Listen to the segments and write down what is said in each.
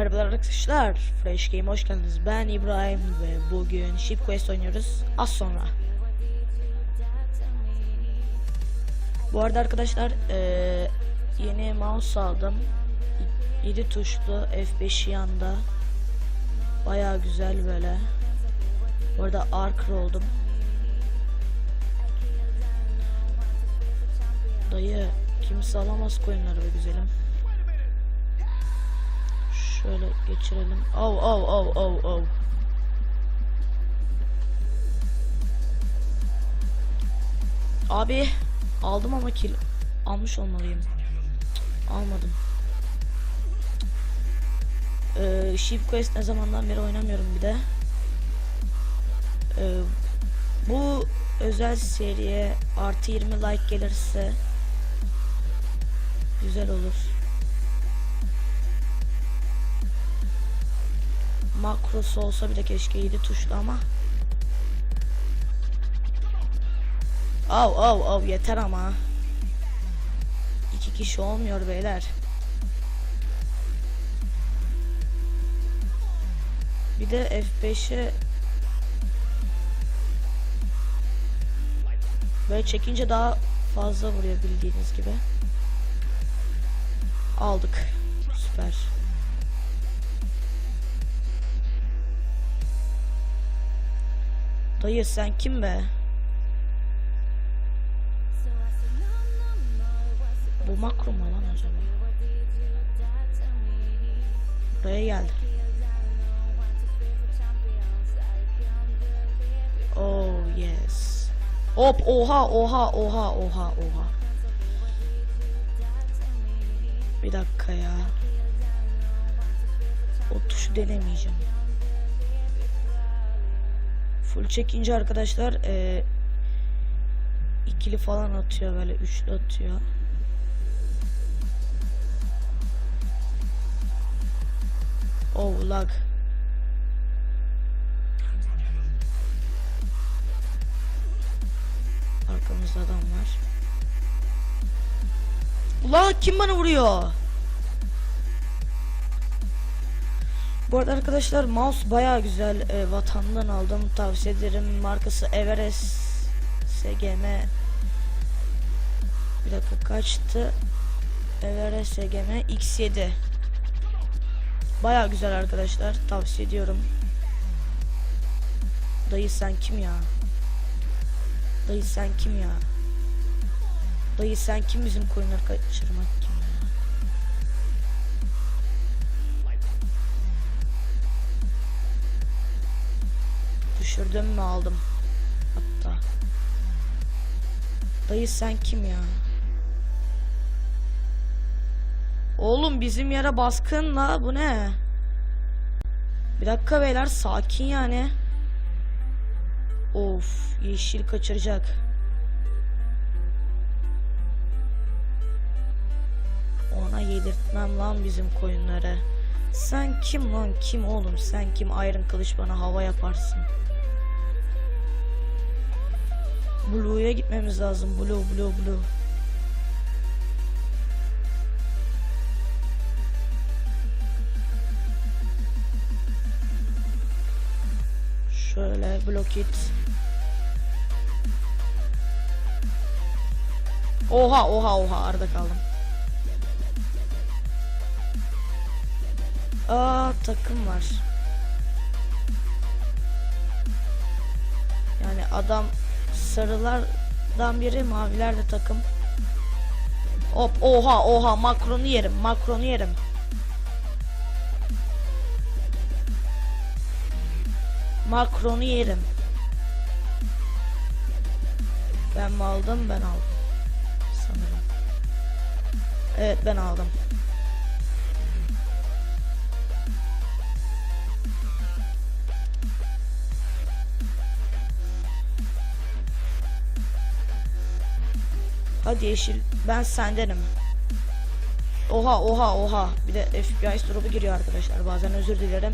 Merhabalar arkadaşlar, Fresh Game hoş geldiniz. Ben İbrahim ve bugün Ship Quest oynuyoruz. Az sonra. Bu arada arkadaşlar eee, yeni mouse aldım. 7 tuşlu F5 yanda. Baya güzel böyle. Bu arada archer oldum. Dayı kimse alamaz coinleri be güzelim. Şöyle geçirelim. Av av av av av. Abi aldım ama kill almış olmalıyım. Almadım. Ee, Shift Quest ne zamandan beri oynamıyorum bir de. Ee, bu özel seriye artı 20 like gelirse güzel olur. Makrosu olsa bile keşke 7 tuşlu ama. Av av av yeter ama. İki kişi olmuyor beyler. Bir de F5'e böyle çekince daha fazla vuruyor bildiğiniz gibi. Aldık. Süper. Dayı sen kim be? Bu makro mu lan acaba? Buraya geldi. Oh yes. Hop oha oha oha oha oha. Bir dakika ya. O tuşu denemeyeceğim. Full çekince arkadaşlar eee, ikili falan atıyor böyle üçlü atıyor. Oh lag. Arkamızda adam var. Ulan kim bana vuruyor? Bu arada arkadaşlar mouse baya güzel e, vatandan aldım. Tavsiye ederim. Markası Everest SGM bir dakika kaçtı? Everest SGM X7 baya güzel arkadaşlar. Tavsiye ediyorum. Dayı sen kim ya? Dayı sen kim ya? Dayı sen kim bizim koyunları kaçırmak Düşürdüm mü aldım. Hatta. Dayı sen kim ya? Oğlum bizim yere baskın la bu ne? Bir dakika beyler sakin yani. Of yeşil kaçıracak. Ona yedirtmem lan bizim koyunları. Sen kim lan kim oğlum sen kim Iron Kılıç bana hava yaparsın. Blue'ya gitmemiz lazım. Blue, blue, blue. Şöyle block it. Oha, oha, oha. Arada kaldım. Aa, takım var. Yani adam sarılardan biri maviler de takım. Hop oha oha makronu yerim makronu yerim. Makronu yerim. Ben mi aldım ben aldım. Sanırım. Evet ben aldım. Hadi yeşil ben sendenim. Oha oha oha. Bir de FPS drop'u giriyor arkadaşlar. Bazen özür dilerim.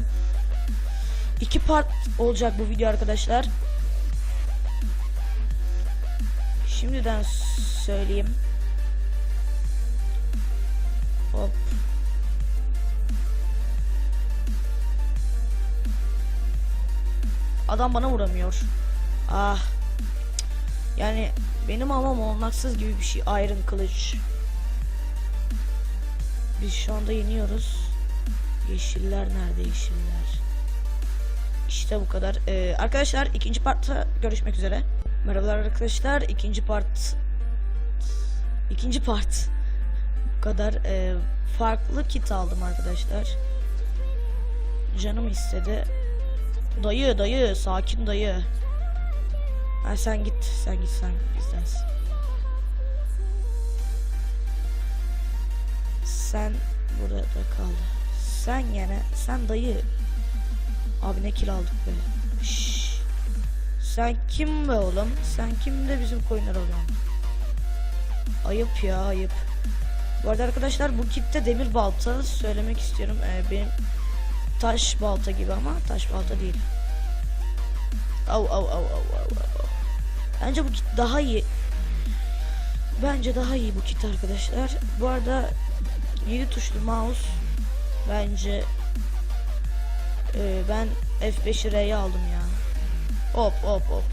İki part olacak bu video arkadaşlar. Şimdiden söyleyeyim. Hop. Adam bana vuramıyor. Ah. Yani benim amam olmaksız gibi bir şey. Iron kılıç. Biz şu anda yeniyoruz. Yeşiller nerede yeşiller? İşte bu kadar. Ee, arkadaşlar ikinci partta görüşmek üzere. Merhabalar arkadaşlar. ikinci part ikinci part bu kadar ee, farklı kit aldım arkadaşlar. Canım istedi. Dayı dayı sakin dayı. Ha sen git sen git sen bizdensin. Sen burada kal. Sen yine sen dayı. Abi ne kill aldık be. Şşş. Sen kim be oğlum? Sen kim de bizim koyunlar oğlum? Ayıp ya ayıp. Bu arada arkadaşlar bu kitte demir balta söylemek istiyorum. Ee, benim taş balta gibi ama taş balta değil. Au au au au au au. Bence bu kit daha iyi. Bence daha iyi bu kit arkadaşlar. Bu arada 7 tuşlu mouse bence e, ben F5'i R'ye aldım ya. Hop hop hop.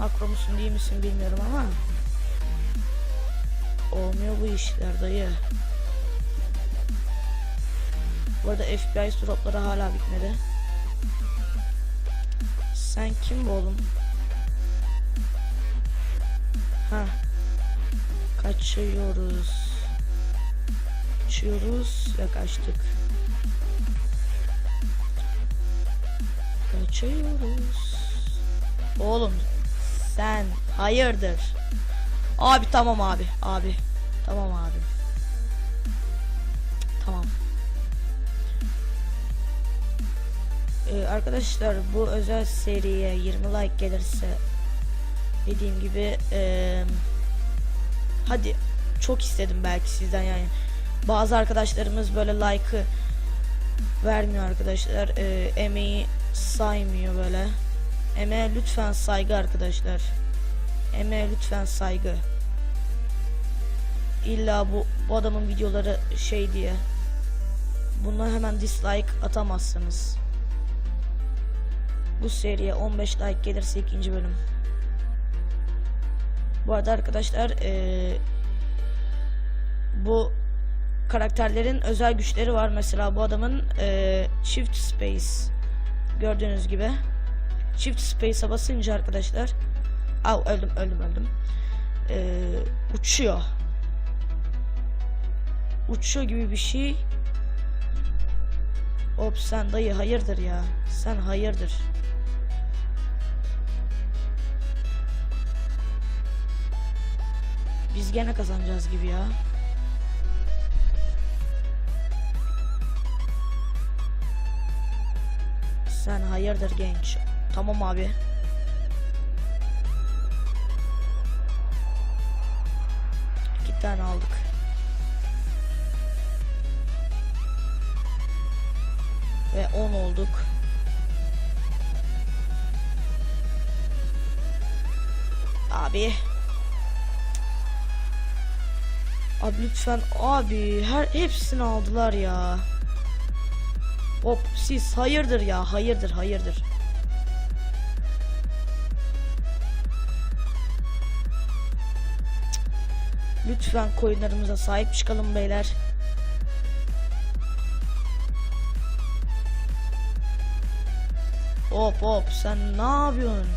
Makro musun değil misin bilmiyorum ama olmuyor bu işler dayı. Bu arada FBI dropları hala bitmedi. Sen kim bu oğlum? Ha. Kaçıyoruz. Kaçıyoruz ve kaçtık. Kaçıyoruz. Oğlum sen hayırdır? Abi tamam abi. Abi. Tamam abi. Tamam. Ee, arkadaşlar bu özel seriye 20 like gelirse dediğim gibi eee, hadi çok istedim belki sizden yani. Bazı arkadaşlarımız böyle like'ı vermiyor arkadaşlar Eee, emeği saymıyor böyle. Emeğe lütfen saygı arkadaşlar. Emeğe lütfen saygı. İlla bu, bu adamın videoları şey diye. Buna hemen dislike atamazsınız. Bu seriye 15 like gelirse ikinci bölüm bu arada arkadaşlar eee, bu karakterlerin özel güçleri var. Mesela bu adamın eee, Shift Space gördüğünüz gibi Shift Space'a basınca arkadaşlar Au öldüm öldüm öldüm. Eee, uçuyor. Uçuyor gibi bir şey. Hop sen dayı hayırdır ya. Sen hayırdır. Biz gene kazanacağız gibi ya. Sen hayırdır genç. Tamam abi. İki tane aldık. Ve 10 olduk. Abi. Abi lütfen abi her hepsini aldılar ya. Hop siz hayırdır ya hayırdır hayırdır. Lütfen koyunlarımıza sahip çıkalım beyler. Hop hop sen ne yapıyorsun?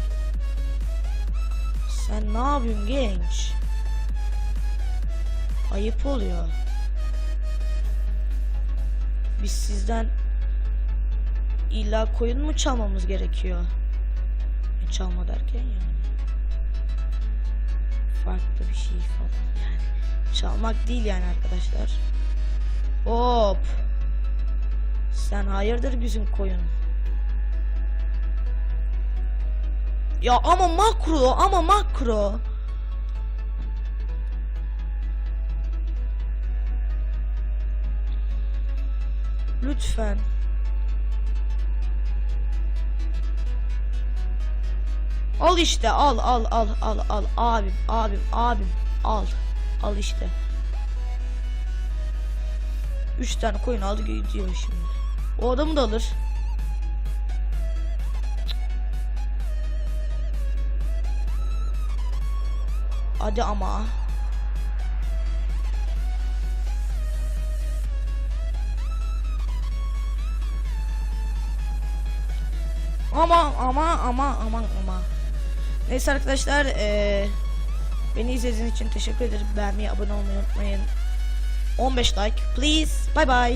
Sen ne yapıyorsun genç? Ayıp oluyor. Biz sizden illa koyun mu çalmamız gerekiyor? E, Çalma derken yani. Farklı bir şey falan yani. Çalmak değil yani arkadaşlar. Hop. Sen hayırdır bizim koyun? Ya ama makro ama makro. Lütfen. Al işte al al al al al abim abim abim al al işte. Üç tane koyun aldı gidiyor şimdi. O adamı da alır. Hadi ama. Ama ama ama ama ama. Neyse arkadaşlar eee beni izlediğiniz için teşekkür ederim. Beğenmeyi, abone olmayı unutmayın. 15 like please. Bye bye.